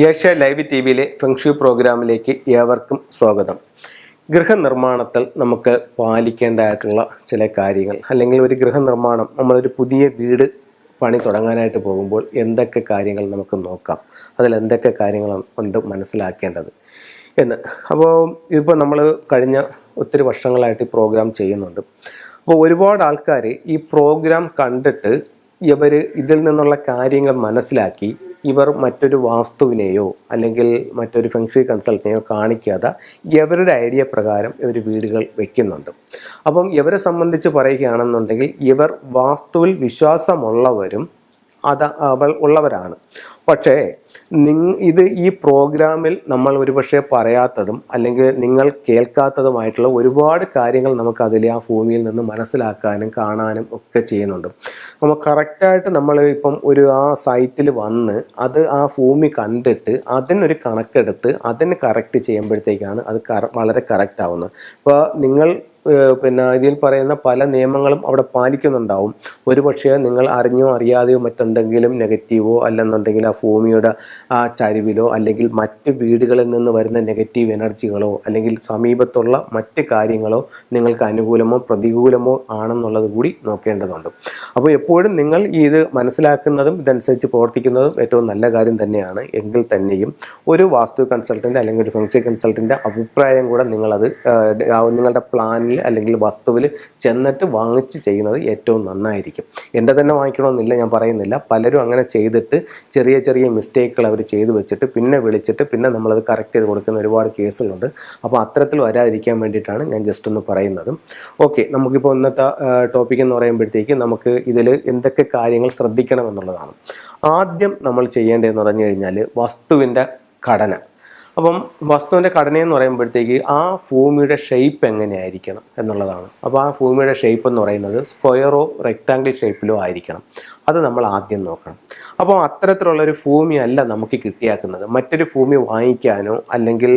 Asia live T വിയിലെ feng shui പ്രോഗ്രാമിലേക്ക് ഏവർക്കും സ്വാഗതം. ഗൃഹനിർമ്മാണത്തിൽ നമുക്ക് പാലിക്കേണ്ടതായിട്ടുള്ള ചില കാര്യങ്ങൾ അല്ലെങ്കിൽ ഒരു ഗൃഹനിർമ്മാണം നമ്മളൊരു പുതിയ വീട് പണി തുടങ്ങാനായിട്ട് പോകുമ്പോൾ എന്തൊക്കെ കാര്യങ്ങൾ നമുക്ക് നോക്കാം അതിൽ എന്തൊക്കെ കാര്യങ്ങൾ ഉണ്ട് മനസ്സിലാക്കേണ്ടത് എന്ന്. അപ്പോൾ ഇതിപ്പോൾ നമ്മൾ കഴിഞ്ഞ ഒത്തിരി വർഷങ്ങളായിട്ട് ഈ പ്രോഗ്രാം ചെയ്യുന്നുണ്ട്. അപ്പോൾ ഒരുപാട് ആൾക്കാർ ഈ പ്രോഗ്രാം കണ്ടിട്ട് ഇവർ ഇതിൽ നിന്നുള്ള കാര്യങ്ങൾ മനസ്സിലാക്കി ഇവർ മറ്റൊരു വാസ്തുവിനെയോ അല്ലെങ്കിൽ മറ്റൊരു ഫെങ്ഷി കൺസൾട്ടിനെയോ കാണിക്കാതെ ഇവരുടെ ഐഡിയ പ്രകാരം ഇവർ വീടുകൾ വയ്ക്കുന്നുണ്ട് അപ്പം ഇവരെ സംബന്ധിച്ച് പറയുകയാണെന്നുണ്ടെങ്കിൽ ഇവർ വാസ്തുവിൽ വിശ്വാസമുള്ളവരും അത് ഉള്ളവരാണ്. പക്ഷേ നിങ് ഇത് ഈ പ്രോഗ്രാമിൽ നമ്മൾ ഒരുപക്ഷെ പറയാത്തതും അല്ലെങ്കിൽ നിങ്ങൾ കേൾക്കാത്തതുമായിട്ടുള്ള ഒരുപാട് കാര്യങ്ങൾ നമുക്ക് അതിലെ ആ ഭൂമിയിൽ നിന്ന് മനസ്സിലാക്കാനും കാണാനും ഒക്കെ ചെയ്യുന്നുണ്ട്. നമ്മൾ കറക്റ്റായിട്ട് നമ്മൾ ഇപ്പം ഒരു ആ സൈറ്റിൽ വന്ന് അത് ആ ഭൂമി കണ്ടിട്ട് അതിനൊരു കണക്കെടുത്ത് അതിന് കറക്റ്റ് ചെയ്യുമ്പോഴത്തേക്കാണ് അത് വളരെ കറക്റ്റ് ആവുന്നത് അപ്പോൾ നിങ്ങൾ പിന്നെ ഇതിൽ പറയുന്ന പല നിയമങ്ങളും അവിടെ പാലിക്കുന്നുണ്ടാവും. ഒരുപക്ഷെ നിങ്ങൾ അറിഞ്ഞോ അറിയാതെയോ മറ്റെന്തെങ്കിലും നെഗറ്റീവോ അല്ലെന്നുണ്ടെങ്കിൽ ആ ഭൂമിയുടെ ആ ചരിവിലോ അല്ലെങ്കിൽ മറ്റ് വീടുകളിൽ നിന്ന് വരുന്ന നെഗറ്റീവ് എനർജികളോ അല്ലെങ്കിൽ സമീപത്തുള്ള മറ്റ് കാര്യങ്ങളോ നിങ്ങൾക്ക് അനുകൂലമോ പ്രതികൂലമോ ആണെന്നുള്ളത് കൂടി നോക്കേണ്ടതുണ്ട്. അപ്പോൾ എപ്പോഴും നിങ്ങൾ ഇത് മനസ്സിലാക്കുന്നതും ഇതനുസരിച്ച് പ്രവർത്തിക്കുന്നതും ഏറ്റവും നല്ല കാര്യം തന്നെയാണ്. എങ്കിൽ തന്നെയും ഒരു വാസ്തു കൺസൾട്ടന്റ് അല്ലെങ്കിൽ ഒരു ഫംഗ്ഷൻ കൺസൾട്ടന്റെ അഭിപ്രായം കൂടെ നിങ്ങളത് നിങ്ങളുടെ പ്ലാനിൽ അല്ലെങ്കിൽ വസ്തുവിൽ ചെന്നിട്ട് വാങ്ങിച്ച് ചെയ്യുന്നത് ഏറ്റവും നന്നായിരിക്കും. എന്റെ തന്നെ വാങ്ങിക്കണമെന്നില്ല ഞാൻ പറയുന്നില്ല. പലരും അങ്ങനെ ചെയ്തിട്ട് ചെറിയ ചെറിയ മിസ്റ്റേക്കുകൾ അവർ ചെയ്തു വെച്ചിട്ട് പിന്നെ വിളിച്ചിട്ട് പിന്നെ നമ്മളത് കറക്റ്റ് ചെയ്ത് കൊടുക്കുന്ന ഒരുപാട് കേസുകളുണ്ട്. അപ്പോൾ അത്തരത്തിൽ വരാതിരിക്കാൻ വേണ്ടിയിട്ടാണ് ഞാൻ ജസ്റ്റ് ഒന്ന് പറയുന്നത്. ഓക്കെ നമുക്കിപ്പോൾ ഇന്നത്തെ ടോപ്പിക് എന്ന് പറയുമ്പോഴത്തേക്ക് നമുക്ക് ഇതിൽ എന്തൊക്കെ കാര്യങ്ങൾ ശ്രദ്ധിക്കണം എന്നുള്ളതാണ്. ആദ്യം നമ്മൾ ചെയ്യേണ്ടതെന്ന് പറഞ്ഞു കഴിഞ്ഞാൽ വസ്തുവിന്റെ ഘടന. അപ്പം വസ്തുവിന്റെ ഘടനയെന്ന് പറയുമ്പോഴത്തേക്ക് ആ ഭൂമിയുടെ ഷേപ്പ് എങ്ങനെയായിരിക്കണം എന്നുള്ളതാണ്. അപ്പോൾ ആ ഭൂമിയുടെ ഷേപ്പ് എന്ന് പറയുന്നത് സ്ക്വയറോ റെക്റ്റാങ്കിൾ ഷേപ്പിലോ ആയിരിക്കണം. അത് നമ്മൾ ആദ്യം നോക്കണം. അപ്പോൾ അത്തരത്തിലുള്ള ഒരു ഭൂമിയല്ല നമുക്ക് കിട്ടിയാക്കുന്നത്. മറ്റൊരു ഭൂമി വാങ്ങിക്കാനോ അല്ലെങ്കിൽ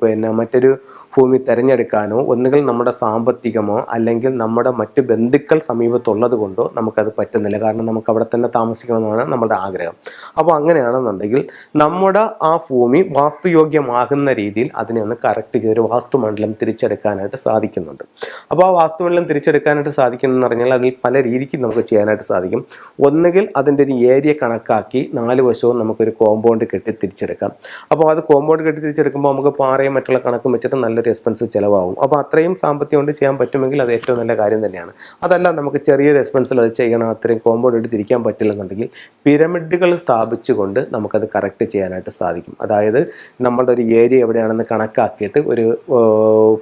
പിന്നെ മറ്റൊരു ഭൂമി തിരഞ്ഞെടുക്കാനോ ഒന്നുകിൽ നമ്മുടെ സാമ്പത്തികമോ അല്ലെങ്കിൽ നമ്മുടെ മറ്റു ബന്ധുക്കൾ സമീപത്തുള്ളത് കൊണ്ടോ നമുക്കത് പറ്റുന്നില്ല. കാരണം നമുക്ക് അവിടെ തന്നെ താമസിക്കണമെന്നാണ് നമ്മുടെ ആഗ്രഹം. അപ്പോൾ അങ്ങനെയാണെന്നുണ്ടെങ്കിൽ നമ്മുടെ ആ ഭൂമി വാസ്തുയോഗ്യമാകുന്ന രീതിയിൽ അതിനെ ഒന്ന് കറക്റ്റ് ചെയ്ത് ഒരു വാസ്തുമണ്ഡലം തിരിച്ചെടുക്കാനായിട്ട് സാധിക്കുന്നുണ്ട്. അപ്പോൾ ആ വാസ്തുമണ്ഡലം തിരിച്ചെടുക്കാനായിട്ട് സാധിക്കുന്നതെന്ന് പറഞ്ഞാൽ അതിൽ പല രീതിക്ക് നമുക്ക് ചെയ്യാനായിട്ട് സാധിക്കും. ഒന്നുകിൽ അതിന്റെ ഒരു ഏരിയ കണക്കാക്കി നാല് വശവും നമുക്കൊരു കോമ്പൗണ്ട് കെട്ടി തിരിച്ചെടുക്കാം. അപ്പോൾ അത് കോമ്പൗണ്ട് കെട്ടി തിരിച്ചെടുക്കുമ്പോൾ നമുക്ക് പാറയും മറ്റുള്ള കണക്കും വെച്ചിട്ട് നല്ലൊരു എക്സ്പെൻസ് ചിലവാകും. അപ്പോൾ അത്രയും സാമ്പത്തികം കൊണ്ട് ചെയ്യാൻ പറ്റുമെങ്കിൽ അത് ഏറ്റവും നല്ല കാര്യം തന്നെയാണ്. അതല്ല നമുക്ക് ചെറിയൊരു എക്സ്പെൻസിൽ അത് ചെയ്യണം അത്രയും കോമ്പൗണ്ട് ഇട്ട് തിരിക്കാൻ പറ്റില്ലെന്നുണ്ടെങ്കിൽ പിരമിഡുകൾ സ്ഥാപിച്ചുകൊണ്ട് നമുക്കത് കറക്റ്റ് ചെയ്യാനായിട്ട് സാധിക്കും. അതായത് നമ്മളുടെ ഒരു ഏരിയ എവിടെയാണെന്ന് കണക്കാക്കിയിട്ട് ഒരു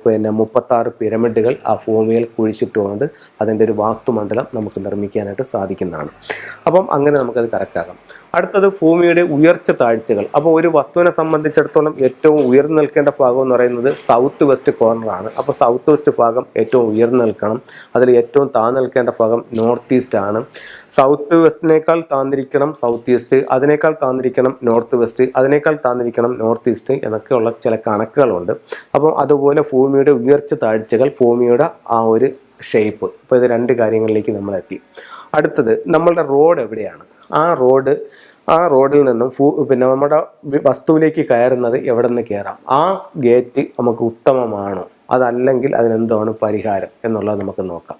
പിന്നെ മുപ്പത്താറ് പിരമിഡുകൾ ആ ഭൂമിയിൽ കുഴിച്ചിട്ടുകൊണ്ട് അതിന്റെ ഒരു വാസ്തുമണ്ഡലം നമുക്ക് നിർമ്മിക്കാനായിട്ട് സാധിക്കുന്നതാണ്. അപ്പം അങ്ങനെ നമുക്കത് കറക്റ്റാക്കാം അടുത്തത് ഭൂമിയുടെ ഉയർച്ച താഴ്ചകൾ. അപ്പോൾ ഒരു വസ്തുവിനെ സംബന്ധിച്ചിടത്തോളം ഏറ്റവും ഉയർന്നു നിൽക്കേണ്ട ഭാഗം എന്ന് പറയുന്നത് സൗത്ത് വെസ്റ്റ് കോർണറാണ് അപ്പോൾ സൗത്ത് വെസ്റ്റ് ഭാഗം ഏറ്റവും ഉയർന്നു നിൽക്കണം. അതിൽ ഏറ്റവും താഴ്ന്നു നിൽക്കേണ്ട ഭാഗം നോർത്ത് ഈസ്റ്റ് ആണ്. സൗത്ത് വെസ്റ്റിനേക്കാൾ താന്നിരിക്കണം സൗത്ത് ഈസ്റ്റ് അതിനേക്കാൾ താന്നിരിക്കണം നോർത്ത് വെസ്റ്റ് അതിനേക്കാൾ താന്നിരിക്കണം നോർത്ത് ഈസ്റ്റ് എന്നൊക്കെയുള്ള ചില കണക്കുകളുണ്ട്. അപ്പോൾ അതുപോലെ ഭൂമിയുടെ ഉയർച്ച താഴ്ചകൾ ഭൂമിയുടെ ആ ഒരു ഷേപ്പ് ഇപ്പോൾ ഇത് രണ്ട് കാര്യങ്ങളിലേക്ക് നമ്മൾ എത്തി അടുത്തത് നമ്മളുടെ റോഡ് എവിടെയാണ്? ആ റോഡ് ആ റോഡിൽ നിന്നും ഫൂ പിന്നെ നമ്മുടെ വസ്തുവിലേക്ക് കയറുന്നത് എവിടെ നിന്ന് കയറാം? ആ ഗേറ്റ് നമുക്ക് ഉത്തമമാണോ. അതല്ലെങ്കിൽ അതിനെന്താണ് പരിഹാരം എന്നുള്ളത് നമുക്ക് നോക്കാം.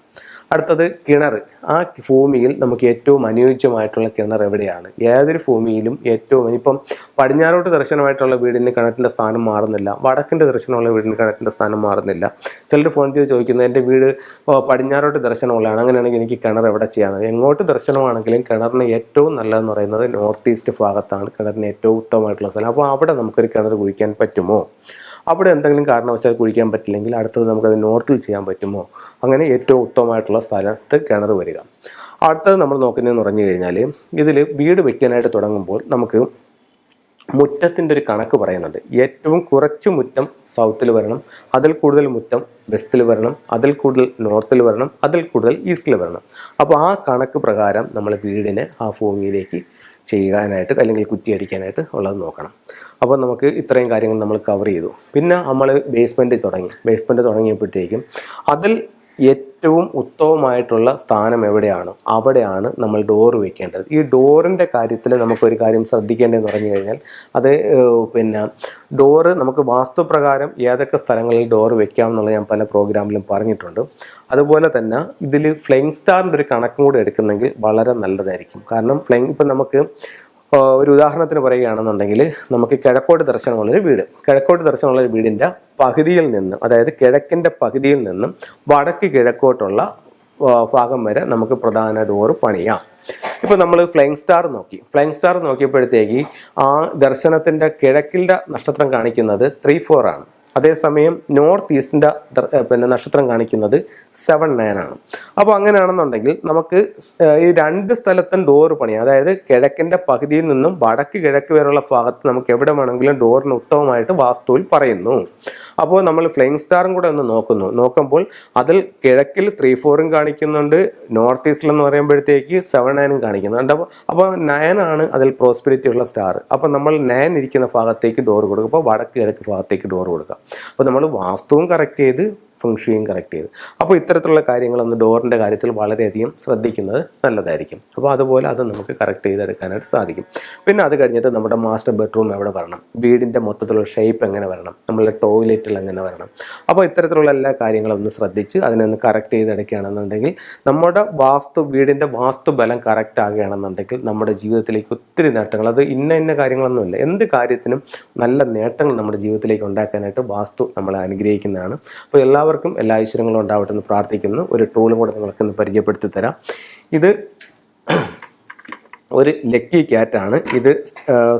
അടുത്തത് കിണർ. ആ ഭൂമിയിൽ നമുക്ക് ഏറ്റവും അനുയോജ്യമായിട്ടുള്ള കിണർ എവിടെയാണ്? ഏതൊരു ഭൂമിയിലും ഏറ്റവും ഇപ്പം പടിഞ്ഞാറോട്ട് ദർശനമായിട്ടുള്ള വീടിന് കിണറ്റിന്റെ സ്ഥാനം മാറുന്നില്ല. വടക്കിന്റെ ദർശനമുള്ള വീടിന് കിണറ്റിന്റെ സ്ഥാനം മാറുന്നില്ല. ചിലർ ഫോൺ ചെയ്ത് ചോദിക്കുന്നത് എന്റെ വീട് പടിഞ്ഞാറോട്ട് ദർശനമുള്ളതാണ് അങ്ങനെയാണെങ്കിൽ എനിക്ക് കിണർ എവിടെ ചെയ്യാമെന്നത് എങ്ങോട്ട് ദർശനമാണെങ്കിലും കിണറിന് ഏറ്റവും നല്ലതെന്ന് പറയുന്നത് നോർത്ത് ഈസ്റ്റ് ഭാഗത്താണ്. കിണറിന് ഏറ്റവും ഉത്തമമായിട്ടുള്ള സ്ഥലം. അപ്പോൾ അവിടെ നമുക്കൊരു കിണർ കുഴിക്കാൻ പറ്റുമോ? അവിടെ എന്തെങ്കിലും കാരണവശാൽ കുഴിക്കാൻ പറ്റില്ലെങ്കിൽ അടുത്തത് നമുക്കത് നോർത്തിൽ ചെയ്യാൻ പറ്റുമോ? അങ്ങനെ ഏറ്റവും ഉത്തമമായിട്ടുള്ള സ്ഥലത്ത് കിണർ വരിക. അടുത്തത് നമ്മൾ നോക്കുന്നതെന്ന് പറഞ്ഞു കഴിഞ്ഞാൽ ഇതിൽ വീട് വയ്ക്കാനായിട്ട് തുടങ്ങുമ്പോൾ നമുക്ക് മുറ്റത്തിന്റെ ഒരു കണക്ക് പറയുന്നുണ്ട്. ഏറ്റവും കുറച്ച് മുറ്റം സൗത്തിൽ വരണം അതിൽ കൂടുതൽ മുറ്റം വെസ്റ്റിൽ വരണം അതിൽ കൂടുതൽ നോർത്തിൽ വരണം അതിൽ കൂടുതൽ ഈസ്റ്റിൽ വരണം. അപ്പോൾ ആ കണക്ക് പ്രകാരം നമ്മൾ വീടിനെ ആ ഭൂമിയിലേക്ക് ചെയ്യാനായിട്ട് അല്ലെങ്കിൽ കുറ്റിയടിക്കാനായിട്ട് ഉള്ളത് നോക്കണം. അപ്പോൾ നമുക്ക് ഇത്രയും കാര്യങ്ങൾ നമ്മൾ കവർ ചെയ്തു. പിന്നെ നമ്മൾ ബേസ്മെന്റ് തുടങ്ങി. ബേസ്മെന്റ് തുടങ്ങിയപ്പോഴത്തേക്കും അതിൽ ഏറ്റവും ഉത്തമമായിട്ടുള്ള സ്ഥാനം എവിടെയാണ്? അവിടെയാണ് നമ്മൾ ഡോർ വെക്കേണ്ടത്. ഈ ഡോറിന്റെ കാര്യത്തിൽ നമുക്കൊരു കാര്യം ശ്രദ്ധിക്കേണ്ടതെന്ന് പറഞ്ഞു കഴിഞ്ഞാൽ അത് പിന്നെ ഡോറ് നമുക്ക് വാസ്തുപ്രകാരം ഏതൊക്കെ സ്ഥലങ്ങളിൽ ഡോർ വെക്കാം എന്നുള്ളത് ഞാൻ പല പ്രോഗ്രാമിലും പറഞ്ഞിട്ടുണ്ട്. അതുപോലെ തന്നെ ഇതിൽ ഫ്ലെയിങ് സ്റ്റാറിന്റെ ഒരു കണക്കും കൂടി എടുക്കുന്നെങ്കിൽ വളരെ നല്ലതായിരിക്കും. കാരണം ഫ്ലെയിങ് ഇപ്പം നമുക്ക് ഒരു ഉദാഹരണത്തിന് പറയുകയാണെന്നുണ്ടെങ്കിൽ നമുക്ക് കിഴക്കോട്ട് ദർശനമുള്ളൊരു വീട്. കിഴക്കോട്ട് ദർശനമുള്ള ഒരു വീടിന്റെ പകുതിയിൽ നിന്നും അതായത് കിഴക്കിന്റെ പകുതിയിൽ നിന്നും വടക്ക് കിഴക്കോട്ടുള്ള ഭാഗം വരെ നമുക്ക് പ്രധാന ഡോറ് പണിയാം. ഇപ്പോൾ നമ്മൾ ഫ്ലൈങ് സ്റ്റാർ നോക്കി. ഫ്ലൈങ് സ്റ്റാർ നോക്കിയപ്പോഴത്തേക്ക് ആ ദർശനത്തിന്റെ കിഴക്കിന്റെ നക്ഷത്രം കാണിക്കുന്നത് ത്രീ ഫോർ ആണ്. അതേസമയം നോർത്ത് ഈസ്റ്റിന്റെ പിന്നെ നക്ഷത്രം കാണിക്കുന്നത് സെവൻ നയൻ ആണ്. അപ്പോൾ അങ്ങനെയാണെന്നുണ്ടെങ്കിൽ നമുക്ക് ഈ രണ്ട് സ്ഥലത്തും ഡോർ പണി അതായത് കിഴക്കിന്റെ പകുതിയിൽ നിന്നും വടക്ക് കിഴക്ക് വരെയുള്ള ഭാഗത്ത് നമുക്ക് എവിടെ വേണമെങ്കിലും ഡോറിന് ഉത്തമമായിട്ട് വാസ്തുവിൽ പറയുന്നു. അപ്പോൾ നമ്മൾ ഫ്ലെയിങ് സ്റ്റാറും കൂടെ ഒന്ന് നോക്കുന്നു. നോക്കുമ്പോൾ അതിൽ കിഴക്കിൽ ത്രീ ഫോറും കാണിക്കുന്നുണ്ട്. നോർത്ത് ഈസ്റ്റിൽ എന്ന് പറയുമ്പോഴത്തേക്ക് സെവൻ നയനും കാണിക്കുന്നുണ്ട്. അപ്പോൾ അപ്പോൾ നയനാണ് അതിൽ പ്രോസ്പെരിറ്റി ഉള്ള സ്റ്റാർ അപ്പോൾ നമ്മൾ നയൻ ഇരിക്കുന്ന ഭാഗത്തേക്ക് ഡോർ കൊടുക്കും. അപ്പോൾ വടക്ക് കിഴക്ക് ഭാഗത്തേക്ക് ഡോർ കൊടുക്കുക അപ്പോൾ നമ്മൾ വാസ്തുവും കറക്റ്റ് ചെയ്ത് ഫംഗ്ഷയും കറക്റ്റ് ചെയ്ത്. അപ്പോൾ ഇത്തരത്തിലുള്ള കാര്യങ്ങളൊന്ന് ഡോറിന്റെ കാര്യത്തിൽ വളരെയധികം ശ്രദ്ധിക്കുന്നത് നല്ലതായിരിക്കും. അപ്പോൾ അതുപോലെ അത് നമുക്ക് കറക്റ്റ് ചെയ്തെടുക്കാനായിട്ട് സാധിക്കും. പിന്നെ അത് കഴിഞ്ഞിട്ട് നമ്മുടെ മാസ്റ്റർ ബെഡ്റൂം എവിടെ വരണം? വീടിന്റെ മൊത്തത്തിലുള്ള ഷേപ്പ് എങ്ങനെ വരണം? നമ്മളുടെ ടോയ്ലറ്റിൽ എങ്ങനെ വരണം? അപ്പോൾ ഇത്തരത്തിലുള്ള എല്ലാ കാര്യങ്ങളും ഒന്ന് ശ്രദ്ധിച്ച് അതിനെ ഒന്ന് കറക്റ്റ് ചെയ്തെടുക്കുകയാണെന്നുണ്ടെങ്കിൽ നമ്മുടെ വാസ്തു വീടിന്റെ വാസ്തു ബലം കറക്റ്റ് ആകുകയാണെന്നുണ്ടെങ്കിൽ നമ്മുടെ ജീവിതത്തിലേക്ക് ഒത്തിരി നേട്ടങ്ങൾ അത് ഇന്ന ഇന്ന കാര്യങ്ങളൊന്നുമില്ല എന്ത് കാര്യത്തിനും നല്ല നേട്ടങ്ങൾ നമ്മുടെ ജീവിതത്തിലേക്ക് ഉണ്ടാക്കാനായിട്ട് വാസ്തു നമ്മളെ അനുഗ്രഹിക്കുന്നതാണ്. അപ്പോൾ എല്ലാവർക്കും എല്ലാ ഐശ്വര്യങ്ങളും ഉണ്ടാവട്ടെ എന്ന് പ്രാർത്ഥിക്കുന്നു. ഒരു ടൂളും കൂടെ നിങ്ങൾക്ക് ഇന്ന് പരിചയപ്പെടുത്തി തരാം ഇത് ഒരു ലക്കി ക്യാറ്റാണ് ഇത്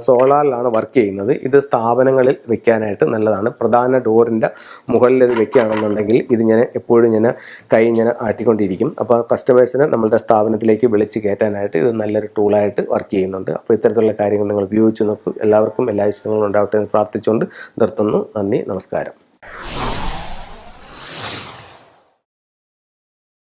സോളാറിലാണ് വർക്ക് ചെയ്യുന്നത്. ഇത് സ്ഥാപനങ്ങളിൽ വെക്കാനായിട്ട് നല്ലതാണ്. പ്രധാന ഡോറിന്റെ മുകളിൽ ഇത് വെക്കുകയാണെന്നുണ്ടെങ്കിൽ ഇത് ഞാൻ എപ്പോഴും ഞാൻ കൈ ഇങ്ങനെ ആട്ടിക്കൊണ്ടിരിക്കും അപ്പോൾ കസ്റ്റമേഴ്സിനെ നമ്മളുടെ സ്ഥാപനത്തിലേക്ക് വിളിച്ച് കയറ്റാനായിട്ട് ഇത് നല്ലൊരു ടൂളായിട്ട് വർക്ക് ചെയ്യുന്നുണ്ട്. അപ്പോൾ ഇത്തരത്തിലുള്ള കാര്യങ്ങൾ നിങ്ങൾ ഉപയോഗിച്ച് നോക്കും. എല്ലാവർക്കും എല്ലാ ഇഷ്ടങ്ങളും ഉണ്ടാവട്ടെ എന്ന് പ്രാർത്ഥിച്ചുകൊണ്ട് നിർത്തുന്നു. നന്ദി നമസ്കാരം.